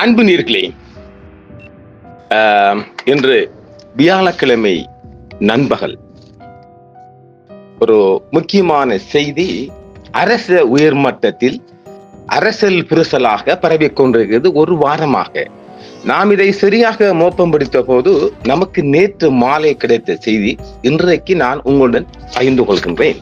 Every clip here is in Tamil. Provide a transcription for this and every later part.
அன்பு நீர்களே இன்று வியாழக்கிழமை நண்பகல். ஒரு முக்கியமான செய்தி அரச உயர்மட்டத்தில் அரசல் புரிசலாக பரவிக்கொண்டிருக்கிறது ஒரு வாரமாக. நாம் இதை சரியாக மோப்பம் பிடித்த போது நமக்கு நேற்று மாலை கிடைத்த செய்தி இன்றைக்கு நான் உங்களுடன் பகிர்ந்து கொள்கின்றேன்.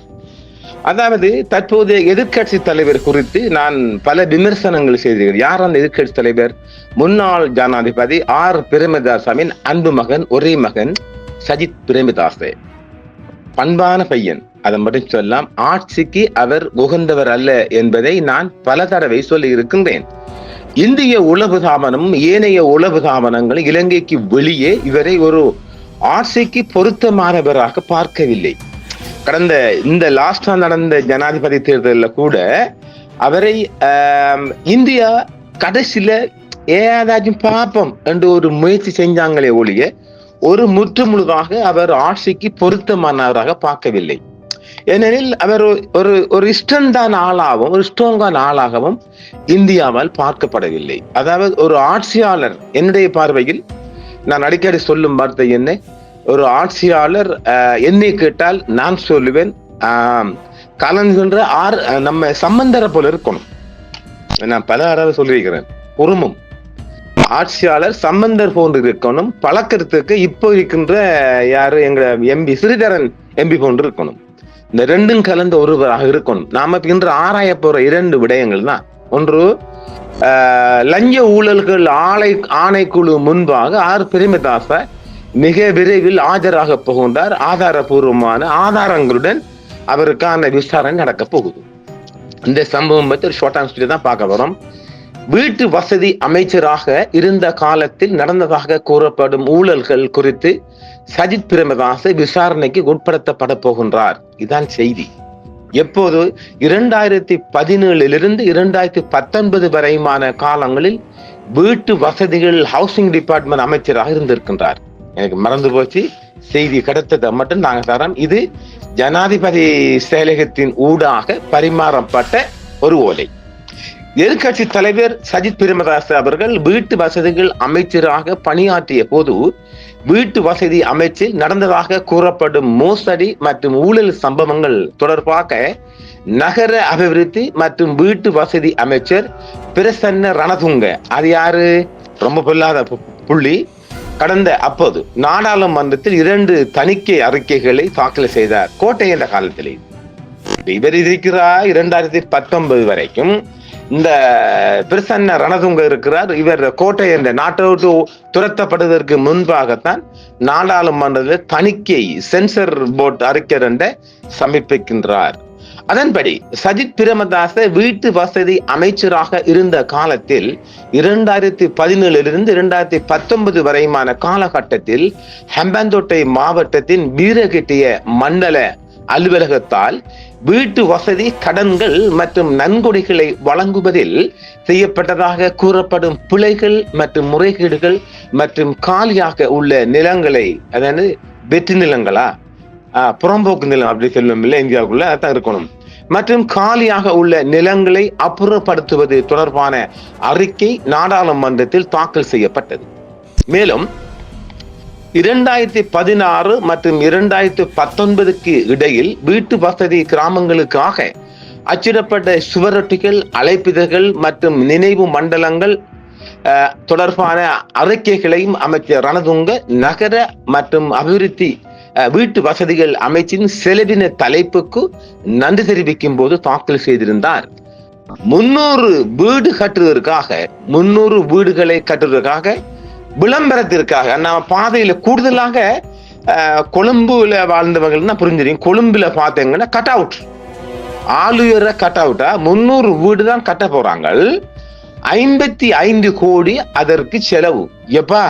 அதாவது தற்போதைய எதிர்க்கட்சி தலைவர் குறித்து நான் பல விமர்சனங்கள் செய்தேன் யார் அந்த எதிர்க்கட்சி தலைவர்? முன்னாள் ஜனாதிபதி ஆர் பிரேமதாசாவின் அன்பு மகன் ஒரே மகன் சஜித் பிரேமதாசே. பண்பான பையன். அதை மட்டும் சொல்லலாம். ஆட்சிக்கு அவர் உகந்தவர் அல்ல என்பதை நான் பல தடவை சொல்லி இருக்கின்றேன். இந்திய உளவு தாபனம் ஏனைய உளவு தாபனங்கள் இலங்கைக்கு வெளியே இவரை ஒரு ஆட்சிக்கு பொருத்தமானவராக பார்க்கவில்லை. கடந்த இந்த லாஸ்டா நடந்த ஜனாதிபதி தேர்தலில் கூட அவரை இந்தியா கடைசியில ஏதாச்சும் பார்ப்போம் என்று ஒரு முயற்சி செஞ்சாங்களே ஒழிய ஒரு முற்றுமுழுதாக அவர் ஆட்சிக்கு பொருத்தமானவராக பார்க்கவில்லை. ஏனெனில் அவர் ஒரு- ஒரு ஒரு இஷ்டந்தான் ஆளாகவும் ஒரு ஸ்ட்ராங்கான ஆளாகவும் இந்தியாவால் பார்க்கப்படவில்லை. அதாவது ஒரு ஆட்சியாளர் என்னுடைய பார்வையில் நான் அடிக்கடி சொல்லும் வார்த்தை என்ன? ஒரு ஆட்சியாளர் என்னை கேட்டால் நான் சொல்லுவேன் கலந்துகின்ற ஆர் நம்ம சம்பந்தரை போல இருக்கணும். நான் பல தடவை சொல்லியிருக்கிறேன் உருமம். ஆட்சியாளர் சம்பந்தர் போன்று இருக்கணும் பழக்கிறதுக்கு இப்போ இருக்கின்ற யாரு எங்க எம்பி ஸ்ரீதரன் எம்பி போன்று இருக்கணும். இந்த ரெண்டும் கலந்த ஒருவராக இருக்கணும். நாம இன்று ஆராய போற இரண்டு விடயங்கள் தான். ஒன்று லஞ்ச ஊழல்கள் ஆலை ஆணைக்குழு முன்பாக ஆர். பிரேமதாச மிக விரைவில் ஆஜராக போகின்றார் ஆதாரபூர்வமான ஆதாரங்களுடன் அவருக்கான விசாரணை நடக்க போகுது. இந்த சம்பவம் பற்றி ஒரு ஷார்ட் அண்ட் தான் பார்க்க வரோம். வீட்டு வசதி அமைச்சராக இருந்த காலத்தில் நடந்ததாக கூறப்படும் ஊழல்கள் குறித்து சஜித் பிரேமதாசை விசாரணைக்கு உட்படுத்தப்பட போகின்றார். இதான் செய்தி. எப்போது? இரண்டாயிரத்தி பதினேழிலிருந்து இரண்டாயிரத்தி பத்தொன்பது வரையுமான காலங்களில் வீட்டு வசதிகள் ஹவுசிங் டிபார்ட்மெண்ட் அமைச்சராக இருந்திருக்கின்றார். எனக்கு மறந்து போச்சு. செய்தி கிடைத்ததை மட்டும் நாங்கள் தரோம். இது ஜனாதிபதி செயலகத்தின் ஊடாக பரிமாறப்பட்ட ஒரு ஓலை. எதிர்கட்சி தலைவர் சஜித் பிரேமதாஸ் அவர்கள் வீட்டு வசதிகள் அமைச்சராக பணியாற்றிய போது வீட்டு வசதி அமைச்சில் நடந்ததாக கூறப்படும் மோசடி மற்றும் ஊழல் சம்பவங்கள் தொடர்பாக நகர அபிவிருத்தி மற்றும் வீட்டு வசதி அமைச்சர் பிரசன்ன ரணதுங்க. அது யாரு? ரொம்ப பொல்லாத பு- புள்ளி. கடந்த அப்போது நாடாளுமன்றத்தில் இரண்டு தணிக்கை அறிக்கைகளை தாக்கல் செய்தார் கோட்டை என்ற காலத்திலே. இவர் இருக்கிறார் இரண்டாயிரத்தி பத்தொன்பது வரைக்கும். இந்த பிரசன்ன ரணதுங்க இருக்கிறார். இவர் கோட்டை என்ற நாட்டை விட்டு துரத்தப்படுவதற்கு முன்பாகத்தான் நாடாளுமன்றத்தில் தணிக்கை சென்சர் போர்ட் அறிக்கை என்ற சமர்ப்பிக்கின்றார். அதன்படி சஜித் பிரேமதாச வீட்டு வசதி அமைச்சராக இருந்த காலத்தில் இரண்டாயிரத்தி பதினேழிலிருந்து இரண்டாயிரத்தி பத்தொன்பது வரையுமான காலகட்டத்தில் ஹெம்பந்தோட்டை மாவட்டத்தின் வீரகெட்டிய மண்டல அலுவலகத்தால் வீட்டு வசதி கடன்கள் மற்றும் நன்கொடைகளை வழங்குவதில் செய்யப்பட்டதாக கூறப்படும் பிழைகள் மற்றும் முறைகேடுகள் மற்றும் காலியாக உள்ள நிலங்களை அதாவது வெற்றி நிலங்களா? ஆஹ், புறம்போக்கு நிலம் அப்படி சொல்லும் இல்லை இந்தியாவுக்குள்ள அதான் இருக்கணும். மற்றும் காலியாக உள்ள நிலங்களை அப்புறப்படுத்துவது தொடர்பான அறிக்கை நாடாளுமன்றத்தில் தாக்கல் செய்யப்பட்டது. மேலும் இரண்டாயிரத்தி பதினாறு மற்றும் இரண்டாயிரத்தி பத்தொன்பதுக்கு இடையில் வீட்டு வசதி கிராமங்களுக்காக அச்சிடப்பட்ட சுவரொட்டிகள் அழைப்பிதழ்கள் மற்றும் நினைவு மண்டலங்கள் தொடர்பான அறிக்கைகளையும் அமைச்சர் ரணதுங்க நகர மற்றும் அபிவிருத்தி வீட்டு வசதிகள் அமைச்சின் செலவின தலைப்புக்கு நன்றி தெரிவிக்கும் போது தாக்கல் செய்திருந்தார். முன்னூறு வீடு கட்டுவதற்காக முன்னூறு வீடுகளை கட்டுவதற்காக விளம்பரத்திற்காக நம்ம பாதையில கூடுதலாக கொழும்புல கொழும்புல வாழ்ந்தவங்கள்னா புரிஞ்சிருக்கும் கொழும்புல பார்த்தீங்கன்னா கட் அவுட் ஆளுயர கட் அவுட்டா முன்னூறு வீடு தான் கட்ட போறாங்க. ஐம்பத்தி ஐந்து கோடி அதற்கு செலவு. எப்பா?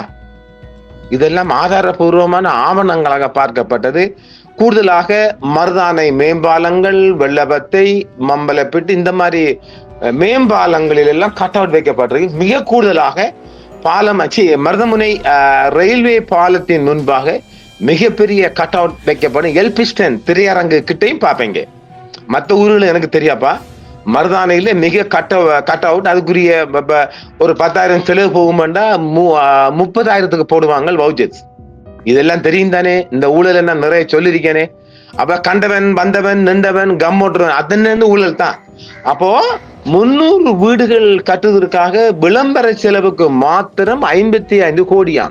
இதெல்லாம் ஆதாரபூர்வமான ஆவணங்களாக பார்க்கப்பட்டது. கூடுதலாக மருதானை மேம்பாலங்கள் வெள்ளபத்தை மம்பலப்பிட்டு இந்த மாதிரி மேம்பாலங்களில் எல்லாம் கட் அவுட் வைக்கப்பட்டிருக்கு. மிக கூடுதலாக பாலம் அச்சு மருதமுனை ரயில்வே பாலத்தின் முன்பாக மிகப்பெரிய கட் அவுட் வைக்கப்படும். எல்பிஸ்டன் திரையரங்கு கிட்டையும் பார்ப்பீங்க. மற்ற ஊரில் எனக்கு தெரியாப்பா? மருதானையில மிக கட்ட கட் அவுட் அதுக்குரிய ப- ஒரு பத்தாயிரம் செலவு போகுமெண்டா மு- முப்பதாயிரத்துக்கு போடுவாங்க வவுச்சர்ஸ் இதெல்லாம் தெரியும் தானே? இந்த ஊழல் நான் நிறைய சொல்லியிருக்கேனே. அப்ப கண்டவன் வந்தவன் நின்றவன் கம்மோட்டுறவன் அதன்னு ஊழல் தான். அப்போ முன்னூறு வீடுகள் கட்டுவதற்காக விளம்பர செலவுக்கு மாத்திரம் ஐம்பத்தி ஐந்து கோடியாம்.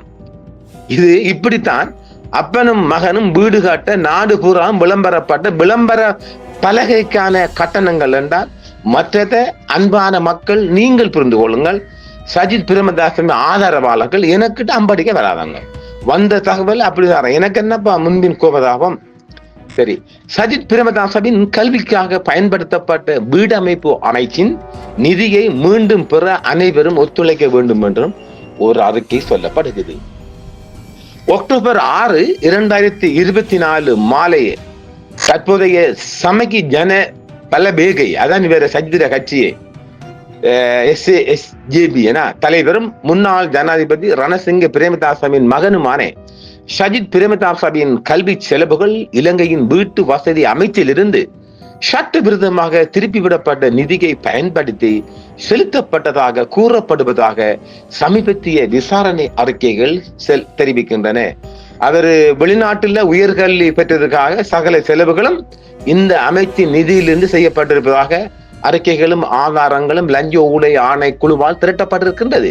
இது இப்படித்தான் அப்பனும் மகனும் வீடு கட்ட நாடு பூரா விளம்பரப்பட்ட விளம்பர பலகைக்கான கட்டணங்கள் என்றால் மற்றதை அன்பான மக்கள் நீங்கள் புரிந்து கொள்ளுங்கள். சஜித் பிரேமதாசன் ஆதரவாளர்கள் எனக்கிட்ட அம்படிக்க வராதாங்க. வந்த தகவல் அப்படிதான். எனக்கு என்னப்பா முன்பின் கோபதாபம்? சரி சஜித் பிரேமதாசவின் கல்விக்காக பயன்படுத்தப்பட்ட வீடமைப்பு அமைச்சின் நிதியை மீண்டும் பெற அனைவரும் ஒத்துழைக்க வேண்டும் என்றும் ஒரு அறிக்கை சொல்லப்படுகிறது. அக்டோபர் ஆறு இரண்டாயிரத்தி இருபத்தி நாலு மாலை தற்போதைய சமகி ஜன பலபேகை அதான் வேற சஜ்திர கட்சியே. எஸ் எஸ் ஜேபி என தலைவரும் முன்னாள் ஜனாதிபதி ரணசிங்க பிரேமதாசவின் மகனுமான ஷஜித் பிரேமதாசவின் கல்வி செலவுகள் இலங்கையின் வீட்டு வசதி அமைச்சிலிருந்து சட்டவிரோதமாக திருப்பி விடப்பட்ட நிதியை பயன்படுத்தி செலுத்தப்பட்டதாக கூறப்படுவதாக சமீபத்திய விசாரணை அறிக்கைகள் செல் தெரிவிக்கின்றன. அவர் வெளிநாட்டில் உயர்கல்வி பெற்றதற்காக சகல செலவுகளும் இந்த அமைச்சின் நிதியிலிருந்து செய்யப்பட்டிருப்பதாக அறிக்கைகளும் ஆதாரங்களும் லஞ்ச ஊழல் ஆணை குழுவால் திரட்டப்பட்டிருக்கின்றது.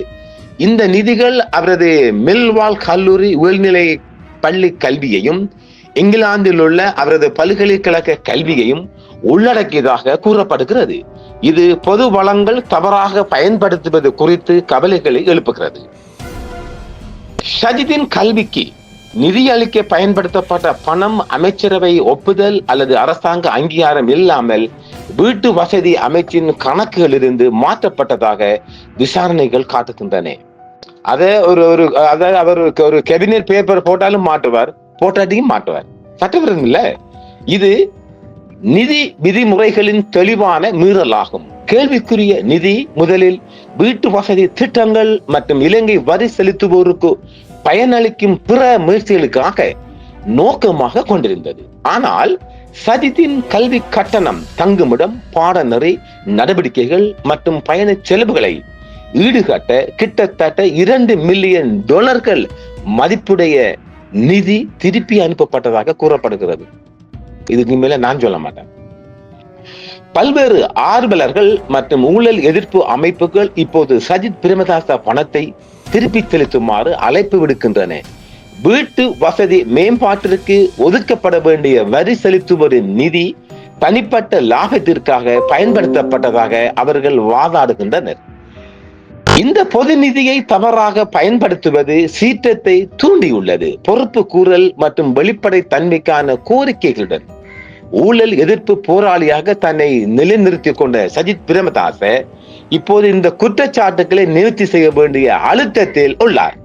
இந்த நிதிகள் அவரது மில்வால் கல்லூரி உயர்நிலை பள்ளி கல்வியையும் இங்கிலாந்தில் உள்ள அவரது பல்கலைக்கழக கல்வியையும் உள்ளடக்கியதாக கூறப்படுகிறது. இது பொது வளங்கள் தவறாக பயன்படுத்துவது குறித்து கவலைகளை எழுப்புகிறது. ஷஜிதின் கல்விக்கு நிதி அளிக்க பயன்படுத்தப்பட்ட பணம் அமைச்சரவை ஒப்புதல் அல்லது அரசாங்க அங்கீகாரம் இல்லாமல் வீட்டு வசதி அமைச்சின் கணக்குகளிலிருந்து மாற்றப்பட்டதாக விசாரணைகள் காட்டுகின்றன. அதை ஒரு ஒரு அதாவது அவர் ஒரு கேபினெட் பேப்பர் போட்டாலும் மாற்றுவார் போட்டாட்டியும் மாற்றுவார். சட்டவிரோதம் இல்ல. இது நிதி விதிமுறைகளின் தெளிவான மீறலாகும். கேள்விக்குரிய நிதி முதலில் வீட்டு வசதி திட்டங்கள் மற்றும் இலங்கை வரி செலுத்துவோருக்கு பயனளிக்கும் பிற முயற்சிகளுக்காக நோக்கமாக கொண்டிருந்தது. ஆனால் சஜித்தின் கல்வி கட்டணம் தங்குமிடம் பாடநெறி நடவடிக்கைகள் மற்றும் பயண செலவுகளை ஈடுகட்ட கிட்டத்தட்ட இரண்டு மில்லியன் டாலர்கள் மதிப்புடைய நிதி திருப்பி அனுப்பப்பட்டதாக கூறப்படுகிறது. இதுக்கு மேல நான் சொல்ல மாட்டேன். பல்வேறு ஆர்வலர்கள் மற்றும் ஊழல் எதிர்ப்பு அமைப்புகள் இப்போது சஜித் பிரேமதாச பணத்தை திருப்பி செலுத்துமாறு அழைப்பு விடுக்கின்றன. வீட்டு வசதி மேம்பாட்டிற்கு ஒதுக்கப்பட வேண்டிய வரி செலுத்துவரின் நிதி தனிப்பட்ட லாபத்திற்காக பயன்படுத்தப்பட்டதாக அவர்கள் வாதாடுகின்றனர். இந்த பொது நிதியை தவறாக பயன்படுத்துவது சீற்றத்தை தூண்டியுள்ளது. பொறுப்பு கூறல் மற்றும் வெளிப்படை தன்மைக்கான கோரிக்கைகளுடன் ஊழல் எதிர்ப்பு போராளியாக தன்னை நிலைநிறுத்திக் கொண்ட சஜித் பிரேமதாச இப்போது இந்த குற்றச்சாட்டுகளை நிவர்த்தி செய்ய வேண்டிய அழுத்தத்தில் உள்ளார்.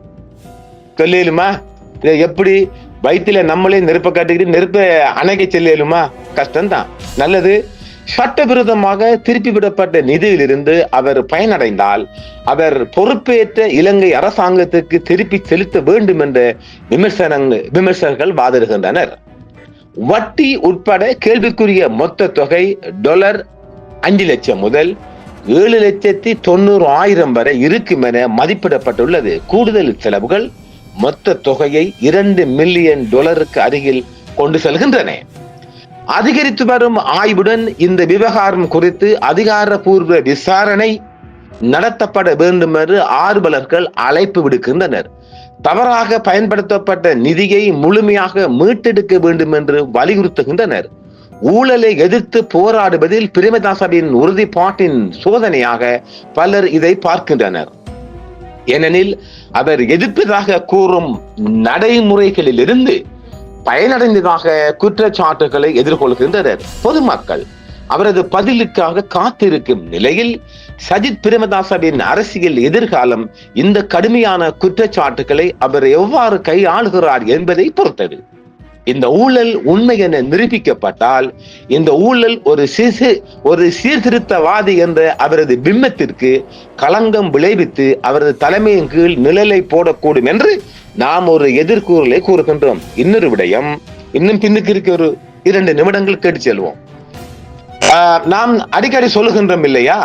சொல்லியலுமா? இதை எப்படி வயிற்றுல நம்மளே நெருப்ப காட்டுக்கிட்டு நெருப்ப அணைக்க செல்லலுமா கஷ்டம்தான். நல்லது சட்டவிரோதமாக திருப்பி விடப்பட்ட நிதியிலிருந்து அவர் பயனடைந்தால் அவர் பொறுப்பேற்ற இலங்கை அரசாங்கத்துக்கு திருப்பி செலுத்த வேண்டும் என்ற விமர்சனங்கள் விமர்சகர்கள் வாதிடுகின்றனர். வட்டி உட்பட கேள்விக்குரிய மொத்த தொகை டொலர் அஞ்சு லட்சம் முதல் ஏழு லட்சத்தி தொண்ணூறு ஆயிரம் வரை இருக்கும் என மதிப்பிடப்பட்டுள்ளது. கூடுதல் செலவுகள் மொத்த தொகையை இரண்டு மில்லியன் டாலருக்கு அருகில் கொண்டு செல்கின்றன. அதிகரித்து வரும் ஆய்வுடன் இந்த விவகாரம் குறித்து அதிகாரப்பூர்வ விசாரணை நடத்தப்பட வேண்டும் என்று ஆர்வலர்கள் அழைப்பு விடுக்கின்றனர். தவறாக பயன்படுத்தப்பட்ட நிதியை முழுமையாக மீட்டெடுக்க வேண்டும் என்று வலியுறுத்துகின்றனர். ஊழலை எதிர்த்து போராடுவதில் பிரேமதாசவின் உறுதிப்பாட்டின் சோதனையாக பலர் இதை பார்க்கின்றனர். ஏனெனில் அவர் எதிர்ப்பதாக கூறும் நடைமுறைகளில் இருந்து பயனடைந்ததாக குற்றச்சாட்டுகளை எதிர்கொள்கின்றனர். பொதுமக்கள் அவரது பதிலுக்காக காத்திருக்கும் நிலையில் சஜித் பிரேமதாசவின் அரசியல் எதிர்காலம் இந்த கடுமையான குற்றச்சாட்டுகளை அவர் எவ்வாறு கையாளுகிறார் என்பதை பொறுத்தது. இந்த ஊழல் உண்மை என நிரூபிக்கப்பட்டால் இந்த ஊழல் ஒரு சிசு ஒரு சீர்திருத்தவாதி என்ற அவரது பிம்பத்திற்கு களங்கம் விளைவித்து அவரது தலைமையின் கீழ் நிழலை போடக்கூடும் என்று நாம் ஒரு எதிர்கூறலை கூறுகின்றோம். இன்னொரு விடயம் இன்னும் பின்னுக்கு இருக்க ஒரு இரண்டு நிமிடங்கள் கேட்டு செல்வோம். நாம் அடிக்கடி சொல்லுகின்றோம் இல்லையா?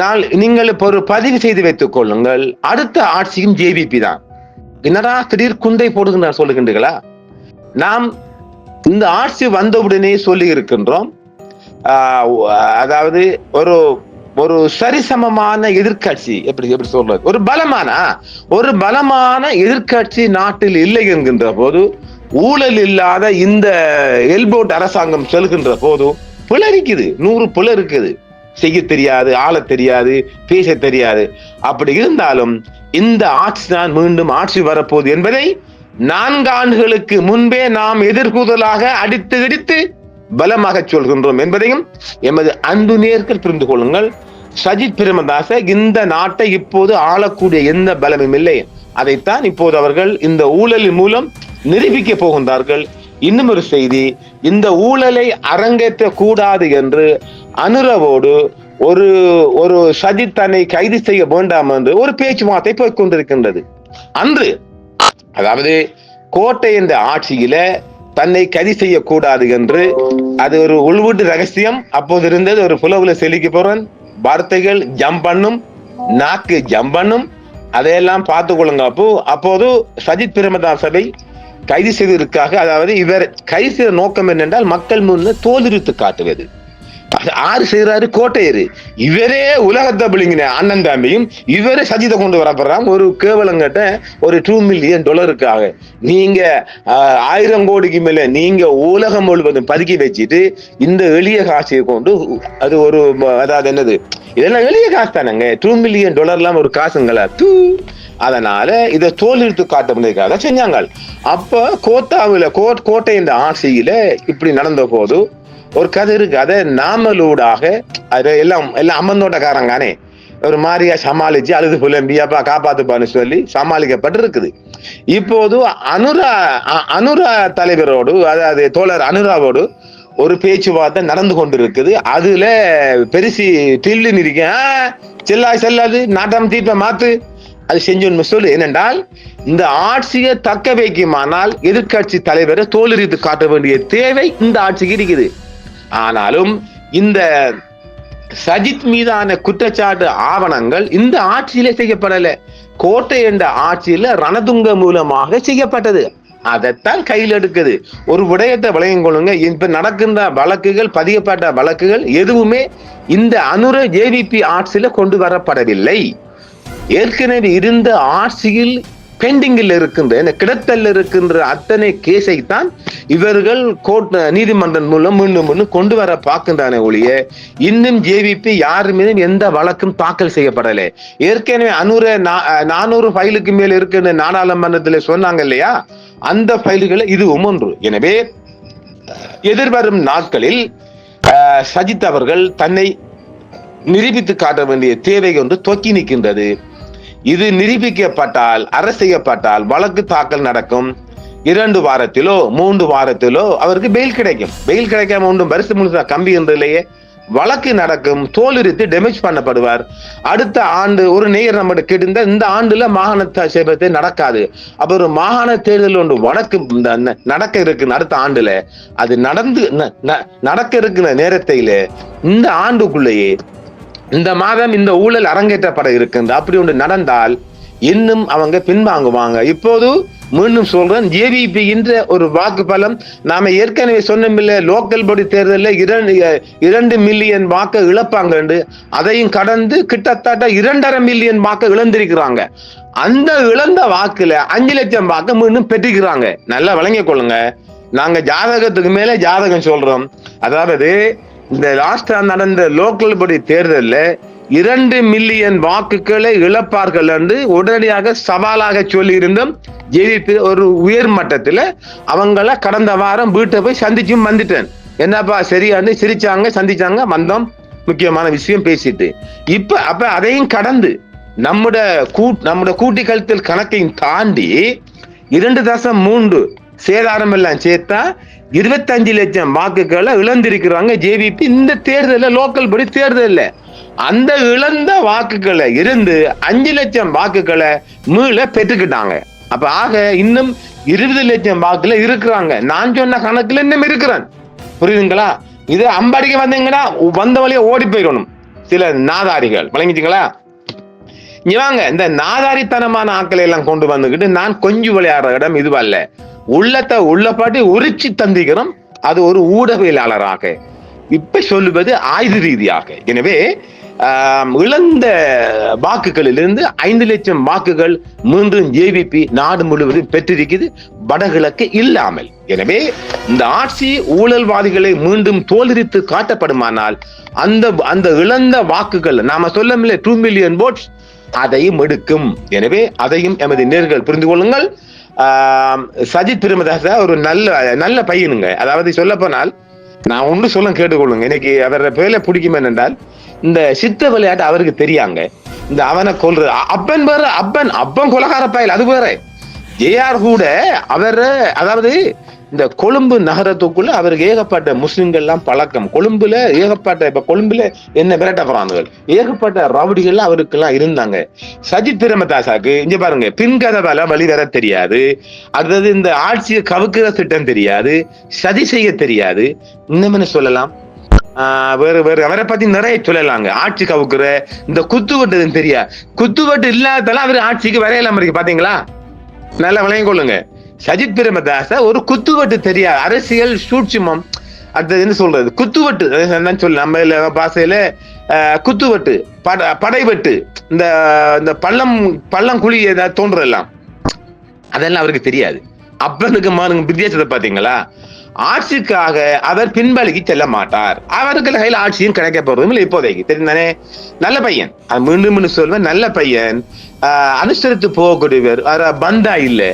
நான் நீங்கள் இப்போ ஒரு பதிவு செய்து வைத்துக் கொள்ளுங்கள். அடுத்த ஆட்சியும் ஜேவிபி தான். என்னடா திடீர் குந்தை போடுகின்றார் சொல்லுகின்றீர்களா? நாம் இந்த ஆட்சி வந்தவுடனே சொல்லி இருக்கின்றோம் அதாவது ஒரு ஒரு சரிசமமான எதிர்க்கட்சி எப்படி எப்படி சொல்றது? ஒரு பலமான ஒரு பலமான எதிர்க்கட்சி நாட்டில் இல்லை என்கின்ற போது ஊழல் இல்லாத இந்த எல்போட் அரசாங்கம் செல்கின்ற போது புலரிக்குது நூறு பிழை இருக்குது. செய்ய தெரியாது ஆள தெரியாது பேச தெரியாது. அப்படி இருந்தாலும் இந்த ஆட்சி தான் மீண்டும் ஆட்சி வரப்போகுது என்பதை நான்காண்டுகளுக்கு முன்பே நாம் எதிர்கூதலாக அடித்து இடித்து பலமாக சொல்கின்றோம் என்பதையும் எமது அன்பு நேர்கள் புரிந்து கொள்ளுங்கள். சஜித் பிரேமதாச இந்த நாட்டை இப்போது ஆளக்கூடிய எந்த பலமும் இல்லை. அதைத்தான் இப்போது அவர்கள் இந்த ஊழலின் மூலம் நிரூபிக்க போகின்றார்கள். இன்னும் ஒரு செய்தி இந்த ஊழலை அரங்கேற்ற கூடாது என்று அனுரவோடு ஒரு ஒரு சஜித் தன்னை கைது செய்ய வேண்டாம் என்று ஒரு பேச்சுவார்த்தை போய்க் கொண்டிருக்கின்றது. அன்று அதாவது கோட்டை என்ற ஆட்சியில தன்னை கதி செய்யக்கூடாது என்று அது ஒரு உள்வீட்டு ரகசியம். அப்போது இருந்தது ஒரு புலவுல செலிக்க போறன் வார்த்தைகள் ஜம் பண்ணும் நாக்கு ஜம் பண்ணும். அதையெல்லாம் பார்த்து கொள்ளுங்க அப்போ. அப்போது சஜித் பிரேமதாஸ் சபை கைது செய்வதற்காக அதாவது இவர் கைது செய்த நோக்கம் என்னென்றால் மக்கள் முன்ன தோலுரித்து காட்டுவது. ஆறு செய்யறாரு கோட்டையரு இவரே உலகத்தை பிள்ளைங்க அண்ணன் தம்பியும் இவரே சஜித கொண்டு வரப்படுறாங்க ஒரு கேவலங்கிட்ட ஒரு டூ மில்லியன் டாலருக்காக நீங்க ஆயிரம் கோடிக்கு மேல நீங்க உலகம் முழுவதும் பதுக்கி வச்சுட்டு இந்த எளிய காசியை கொண்டு அது ஒரு அதாவது என்னது? இதெல்லாம் எளிய காசு தானேங்க. டூ மில்லியன் டாலர்லாம் ஒரு காசுங்களா? தூ. அதனால இதை தோல் எடுத்து காட்டுறதுக்காக செஞ்சாங்க. அப்ப கோத்தாவில கோட் கோட்டை இந்த ஆட்சியில இப்படி நடந்த போது ஒரு கதை இருக்கு. அதை நாமலூடாக அது எல்லாம் எல்லாம் அம்மந்தோட்டக்காரங்கானே ஒரு மாதிரியா சமாளிச்சு அழுது புலம்பி அப்பா காப்பாத்துப்பான்னு சொல்லி சமாளிக்கப்பட்டிருக்குது. இப்போது அனுரா அ- அனுரா தலைவரோடு அதாவது தோழர் அனுராவோடு ஒரு பேச்சுவார்த்தை நடந்து கொண்டு இருக்குது அதுல பெருசி டில்லு இருக்கேன் செல்லா செல்லாது நாட்டம் தீப்ப மாத்து அது செஞ்சோன்னு சொல்லு. ஏனென்றால் இந்த ஆட்சியை தக்க வைக்குமானால் எதிர்க்கட்சி தலைவரை தோலுரித்து காட்ட வேண்டிய தேவை இந்த ஆட்சிக்கு இருக்குது. ஆனாலும் இந்த சஜித் மீதான குற்றச்சாட்டு ஆவணங்கள் இந்த ஆட்சியிலே செய்யப்படல. கோட்டை என்ற ஆட்சியில ரணதுங்க மூலமாக செய்யப்பட்டது. அதைத்தான் கையில் எடுக்குது. ஒரு விடயத்தை விளையும் கொள்ளுங்க. இப்ப நடக்கின்ற வழக்குகள் பதியப்பட்ட வழக்குகள் எதுவுமே இந்த அனுர ஜேவிபி ஆட்சியில கொண்டு வரப்படவில்லை. ஏற்கனவே இருந்த ஆட்சியில் பெண்டிங்கில் இருக்கின்ற என்ன கிடத்தல் இருக்கின்ற அத்தனை கேஸை தான் இவர்கள் கோர்ட் நீதிமன்றம் மூலம் மீண்டும் மீண்டும் கொண்டு வர பார்க்கின்றன ஒழிய இன்னும் ஜேவிபி யார் மீதும் எந்த வழக்கும் தாக்கல் செய்யப்படலை. ஏற்கனவே அநூறு நானூறு ஃபைலுக்கு மேல் இருக்கின்ற நாடாளுமன்றத்தில் சொன்னாங்க இல்லையா அந்த ஃபைல்களை இதுவும் ஒன்று. எனவே எதிர்வரும் நாட்களில் சஜித் அவர்கள் தன்னை நிரூபித்து காட்ட வேண்டிய தேவை ஒன்று தொக்கி நிற்கின்றது. இது நிரூபிக்கப்பட்டால் அரசு செய்யப்பட்டால் வழக்கு தாக்கல் நடக்கும். இரண்டு வாரத்திலோ மூன்று வாரத்திலோ அவருக்கு பெயில் கிடைக்கும். பெயில் கிடைக்காம ஒன்றும் பரிசு முழுசா கம்பி என்றிலேயே வழக்கு நடக்கும் தோலுரித்து டேமேஜ் பண்ணப்படுவார். அடுத்த ஆண்டு ஒரு நேயர் நம்மகிட்ட கேட்டிருந்தா இந்த ஆண்டுல மாகாண சேபத்தை நடக்காது. அப்ப ஒரு மாகாண தேர்தல் ஒன்று வழக்கு இந்த ந- நடக்க இருக்கு அடுத்த ஆண்டுல அது நடந்து நடக்க இருக்கிற நேரத்தில இந்த ஆண்டுக்குள்ளேயே இந்த மாதம் இந்த ஊழல் அரங்கேற்றப்பட இருக்கின்ற அப்படி ஒன்று நடந்தால் இன்னும் அவங்க பின்வாங்குவாங்க. இப்போது மீண்டும் சொல்றேன் ஜேவிபி என்ற ஒரு வாக்கு பலம் நாம ஏற்கனவே சொன்னமில்ல லோக்கல் படி தேர்தலில் இரண்டு இரண்டு மில்லியன் வாக்கு இழப்பாங்க அதையும் கடந்து கிட்டத்தட்ட இரண்டரை மில்லியன் வாக்கு இழந்திருக்கிறாங்க. அந்த இழந்த வாக்குல அஞ்சு லட்சம் வாக்கு மீண்டும் பெற்றிருக்கிறாங்க நல்லா விளங்கிக் கொள்ளுங்க. நாங்க ஜாதகத்துக்கு மேல ஜாதகம் சொல்றோம். அதாவது இந்த லாஸ்டா நடந்த லோக்கல் படி தேர்தலில் இரண்டு மில்லியன் வாக்குகளை இழப்பார்கள் என்று உடனடியாக சவாலாக சொல்லியிருந்தும் ஜெயித்து ஒரு உயர் மட்டத்தில் அவங்கள கடந்த வாரம் வீட்டை போய் சந்திச்சும் வந்துட்டேன். என்னப்பா சரியான்னு சிரிச்சாங்க சந்திச்சாங்க வந்தோம். முக்கியமான விஷயம் பேசிட்டு. இப்ப அப்ப அதையும் கடந்து நம்முட கூ நம்முடைய கூட்டி கழுத்தில் கணக்கையும் தாண்டி இரண்டு தசம் மூன்று சேதாரம் எல்லாம் சேர்த்தா இருபத்தஞ்சு லட்சம் வாக்குகளை இழந்திருக்கிறாங்க ஜேவிபி இந்த தேர்தலில் லோக்கல் படி தேர்தலில். அந்த இழந்த வாக்குகளை இருந்து அஞ்சு லட்சம் வாக்குகளை மீள பெற்றுக்கிட்டாங்க. அப்ப ஆக இன்னும் இருபது லட்சம் வாக்குல இருக்கிறாங்க. நான் சொன்ன கணக்குல இன்னும் இருக்கிறேன். புரியுதுங்களா? இது அம்பாடிக்கு வந்தீங்கன்னா வந்த வழியே ஓடி போயிடணும். சில நாதாரிகள். விளங்கிட்டீங்களா? இங்க வாங்க. இந்த நாதாரித்தனமான ஆட்களை எல்லாம் கொண்டு வந்துகிட்டு நான் கொஞ்சம் விளையாடுற இடம் இதுவல்ல. உள்ளத்தை உள்ளப்பாட்டி உரிச்சு தந்திக்கிறோம் அது ஒரு ஊடகவியலாளராக. இப்ப சொல்லுவது ஆயுத ரீதியாக. எனவே இழந்த வாக்குகளிலிருந்து ஐந்து லட்சம் வாக்குகள் மீண்டும் ஜேவிபி நாடு முழுவதும் பெற்றிருக்குது. வடகிழக்கு இல்லாமல். எனவே இந்த ஆட்சி ஊழல்வாதிகளை மீண்டும் தோலுரித்து காட்டப்படுமானால் அந்த அந்த இழந்த வாக்குகள் நாம சொல்லமில்லை டூ மில்லியன் போட்ஸ் அதையும் எடுக்கும். எனவே அதையும் எமது நேர்கள் புரிந்து கொள்ளுங்கள். சஜித் பிரேமதாச ஒரு நல்ல நல்ல பையனுங்க. அதாவது சொல்ல போனால் நான் ஒன்று சொல்ல கேட்டுக்கொள்ளுங்க. எனக்கு அவரோட பேர்ல பிடிக்கும் என்னென்றால் இந்த சித்த விளையாட்டு அவருக்கு தெரியாங்க. இந்த அவனை கொல்றது. அப்பன் வேற அப்பன். அப்பன் கொலகார பயல் அது வேற. ஜேஆர் கூட அவர் அதாவது இந்த கொழும்பு நகரத்துக்குள்ள அவருக்கு ஏகப்பட்ட முஸ்லிம்கள் எல்லாம் பழக்கம். கொழும்புல ஏகப்பட்ட இப்ப கொழும்புல என்ன விரட்ட போறாங்க ஏகப்பட்ட ரவுடிகள் அவருக்கு எல்லாம் இருந்தாங்க. சஜித் பிரேமதாசாக்கு இங்க பாருங்க பின்கதவால வழி வர தெரியாது. அடுத்தது இந்த ஆட்சியை கவுக்கிற திட்டம் தெரியாது. சதி செய்ய தெரியாது. இன்னும் சொல்லலாம். வேறு வேறு அவரை பத்தி நிறைய சொல்லலாங்க. ஆட்சி கவுக்குற இந்த குத்துவட்டு வெட்டுதுன்னு தெரியா? குத்துவட்டு அவர் ஆட்சிக்கு வரையலாம இருக்கு பாத்தீங்களா? நல்லா விளங்கிக் கொள்ளுங்க சஜித் பிரேமதாச ஒரு குத்துவட்டு தெரியாது அரசியல் சூட்சுமம். அடுத்தது என்ன சொல்றது? குத்துவட்டு என்ன சொல்லு நம்ம பாசையில குத்துவட்டு பட படைவெட்டு இந்த இந்த பள்ளம் பள்ளம் குழி ஏதாவது தோன்றதெல்லாம். அதெல்லாம் அவருக்கு தெரியாது. அப்பனுக்கு மானுங்க வித்தியாசத்தை பாத்தீங்களா ஆட்சிக்காக அவர் பின்பலிக்கு செல்ல மாட்டார். அவருக்கு கையில் ஆட்சியும் கிடைக்க போறதும் இல்லை இப்போதைக்கு. தெரிந்தானே? நல்ல பையன். அது மீண்டும் மீண்டும் சொல்வேன் நல்ல பையன். அனுசரித்து போகக்கூடியவர். அவர் பந்தா இல்லை.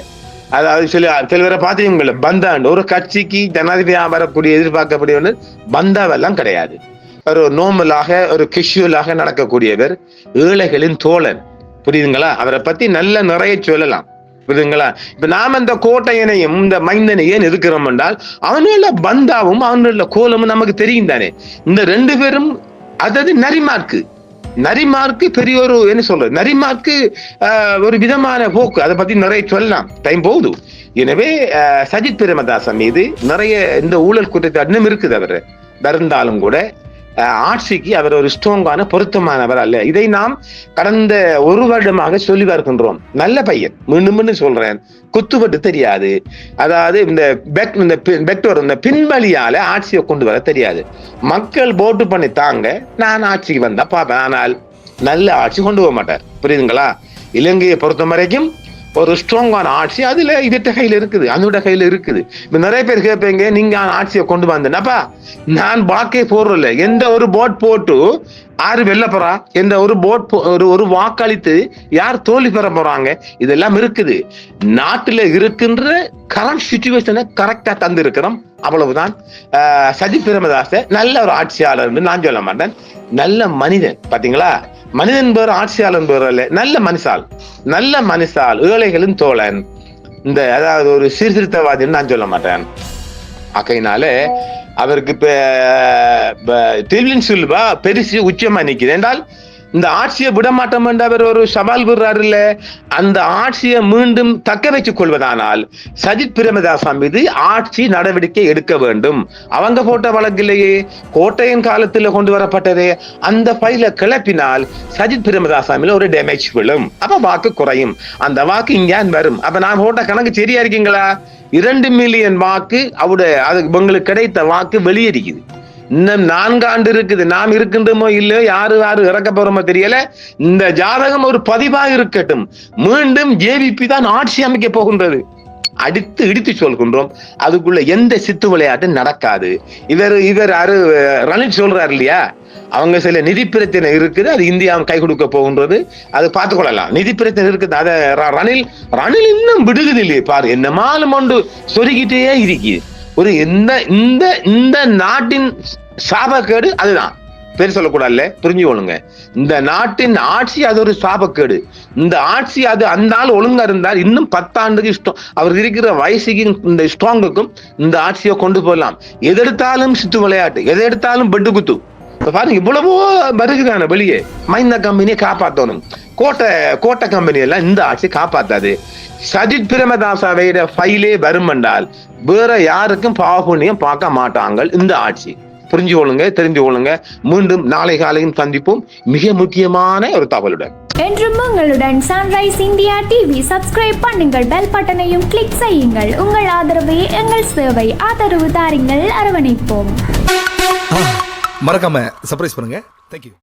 அதாவது சில சில பேரை பார்த்தீங்களா பந்தாண்டு. ஒரு கட்சிக்கு ஜனாதிபதியாக வரக்கூடிய எதிர்பார்க்கக்கூடிய ஒன்று பந்தாவெல்லாம் கிடையாது. ஒரு நோமலாக ஒரு கிஷுவலாக நடக்கக்கூடியவர் ஏழைகளின் தோழன். புரியுதுங்களா? அவரை பத்தி நல்ல நிறைய சொல்லலாம். புரியுதுங்களா? இப்ப நாம் இந்த கோட்டையனையும் இந்த மைந்தனையும் ஏன் என்றால் அவனுள்ள பந்தாவும் அவனுள்ள கோலமும் நமக்கு தெரியும் தானே. இந்த ரெண்டு பேரும் அதாவது நரிமார்க்கு. நரிமார்க்கு பெரிய ஒரு என்ன சொல்றது? நரிமார்க்கு ஆஹ், ஒரு விதமான போக்கு. அதை பத்தி நிறைய சொல்லலாம். டைம் போகுது. எனவே சஜித் பிரேமதாசன் மீது நிறைய இந்த ஊழல் குற்றச்சாட்டு இன்னும் இருக்குது அவர். இருந்தாலும் கூட ஆட்சிக்கு அவர் ஒரு ஸ்ட்ராங்கான பொருத்தமானவர் அல்ல. இதை நாம் கடந்த ஒரு வருடமாக சொல்லி வருகின்றோம் நல்ல பையன். மீண்டும் மீண்டும் சொல்றேன். குத்துப்பட்டு தெரியாது. அதாவது இந்த பெக் இந்த பெக்டோர் இந்த பின்வழியால ஆட்சியை கொண்டு வர தெரியாது. மக்கள் போட்டு பண்ணி தாங்க நான் ஆட்சிக்கு வந்தா பார்ப்பேன் ஆனால் நல்ல ஆட்சி கொண்டு போக மாட்டார். புரியுதுங்களா? இலங்கையை பொறுத்த வரைக்கும் ஒரு ஸ்ட்ராங்கான ஆட்சி அதுல இதட்ட கையில இருக்குது அதோட கையில இருக்குது. இப்ப நிறைய பேர் கேட்பீங்க நீங்க ஆட்சியை கொண்டு வந்தேனப்பா நான் பாக்கே போடுறல எந்த ஒரு போட் போட்டு யாரு வெளில போறா? எந்த ஒரு போட் ஒரு ஒரு வாக்களித்து யார் தோல்வி பெற போறாங்க? இதெல்லாம் இருக்குது. நாட்டுல இருக்கின்ற கரண்ட் சுச்சுவேஷனை கரெக்டா தந்திருக்கிறோம். அவ்வளவுதான். ஆஹ் சஜித் பிரேமதாச நல்ல ஒரு ஆட்சியாளர் நான் சொல்ல மாட்டேன். நல்ல மனிதன் பாத்தீங்களா? மனிதன் பேர் ஆட்சியாளன் பேர் அல்ல. நல்ல மனுஷால் நல்ல மனுஷால் ஏழைகளின் தோழன். இந்த அதாவது ஒரு சீர்திருத்தவாதின்னு நான் சொல்ல மாட்டேன். ஆகையினால அவருக்கு இப்ப டிவிலின் பெருசு உச்சமா நிக்குது என்றால் இந்த ஆட்சியை விடமாட்டோம் என்று அவர் ஒரு சவால் விடுறாரு இல்ல அந்த ஆட்சியை மீண்டும் தக்க வைத்துக் கொள்வதானால் சஜித் பிரேமதாசா மீது ஆட்சி நடவடிக்கை எடுக்க வேண்டும். அவங்க போட்ட வழக்கிலேயே கோட்டையின் காலத்தில் கொண்டு வரப்பட்டதே. அந்த பைல கிளப்பினால் சஜித் பிரேமதாசா மீது ஒரு டேமேஜ் விழும். அப்ப வாக்கு குறையும். அந்த வாக்கு இங்கேன் வரும். அப்ப நான் போட்ட கணக்கு சரியா இருக்கீங்களா? இரண்டு மில்லியன் வாக்கு அவருடைய அது உங்களுக்கு கிடைத்த வாக்கு வெளியேறிக்குது இன்னும் நான்காண்டு இருக்குது. நாம் இருக்கின்றோமோ இல்லையோ யாரு யாரு இறக்க போறோமோ தெரியல. இந்த ஜாதகம் ஒரு பதிவாக இருக்கட்டும். மீண்டும் ஜேவிபி தான் ஆட்சி அமைக்க போகின்றது. அடித்து இடித்து சொல்கின்றோம். அதுக்குள்ள எந்த சித்து விளையாட்டும் நடக்காது. இவர் இவர் அரு ரணில் சொல்றாரு இல்லையா? அவங்க சில நிதி பிரச்சனை இருக்குது. அது இந்தியாவும் கை கொடுக்க போகின்றது. அது பார்த்துக்கொள்ளலாம். நிதி பிரச்சனை இருக்குது. அதை ரணில் ரணில் இன்னும் விடுகிறது இல்லையே. பாரு என்னமாலும் ஒன்று சொருகிட்டே இருக்குது ஒரு இந்த இந்த இந்த நாட்டின் சாபக்கேடு அதுதான். பேர் சொல்லக்கூடாதுல்ல? புரிஞ்சுக்கொள்ளுங்க. இந்த நாட்டின் ஆட்சி அது ஒரு சாபக்கேடு. இந்த ஆட்சி அது அந்த ஆள் ஒழுங்கா இருந்தால் இன்னும் பத்தாண்டுக்கு இஷ்டம். அவர் இருக்கிற வயசுக்கு இந்த ஸ்ட்ராங்குக்கும் இந்த ஆட்சியை கொண்டு போகலாம். எதெடுத்தாலும் சித்து விளையாட்டு எதை எடுத்தாலும் பெட்டு குத்து பாருங்க இவ்வளவோ வருகிறான வெளியே. மைந்த கம்பெனியை காப்பாற்றணும் கோட்டை கோட்டை கம்பெனி எல்லாம் இந்த ஆட்சி காப்பாத்தாது. சஜித் பிரேமதாசாவையோட ஃபைலே வரும் என்றால் வேற யாருக்கும் பாவபுண்ணியம் பார்க்க மாட்டாங்க இந்த ஆட்சி. புரிஞ்சு கொள்ளுங்க தெரிந்து கொள்ளுங்க. மீண்டும் நாளை காலையும் சந்திப்போம். மிக முக்கியமான ஒரு தகவலுடன். என்றும் உங்களுடன் சன்ரைஸ் இந்தியா டிவி சப்ஸ்கிரைப் பண்ணுங்கள் பெல் பட்டனையும் கிளிக் செய்யுங்கள். உங்கள் ஆதரவே எங்கள் சேவை ஆதரவு தாருங்கள். அரவணைப்போம். மறக்காம சர்ப்ரைஸ் பண்ணுங்க. தேங்க்யூ